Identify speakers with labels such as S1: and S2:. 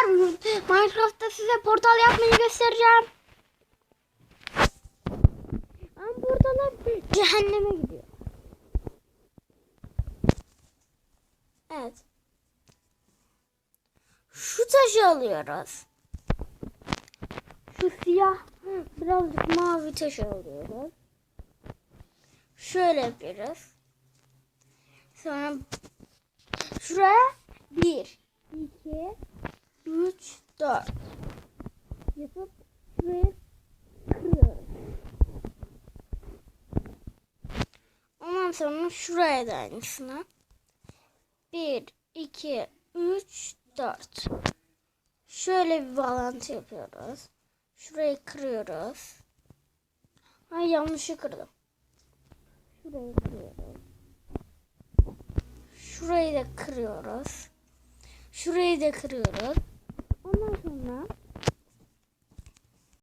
S1: Arkadaşlar Minecraft'ta size portal yapmayı göstereceğim. Ama portalar cehenneme gidiyor. Evet. Şu taşı alıyoruz. Şu siyah birazcık mavi taşı alıyoruz. Şöyle yapıyoruz. Sonra şuraya bir, iki, üç, dört yapıp şuraya kırıyoruz. Ondan sonra şuraya da aynısını. Bir, iki, üç, dört. Şöyle bir bağlantı yapıyoruz. Şurayı kırıyoruz. Ay yanlışı kırdım. Şurayı kırıyoruz. Şurayı da kırıyoruz. Şurayı da kırıyoruz. Ondan sonra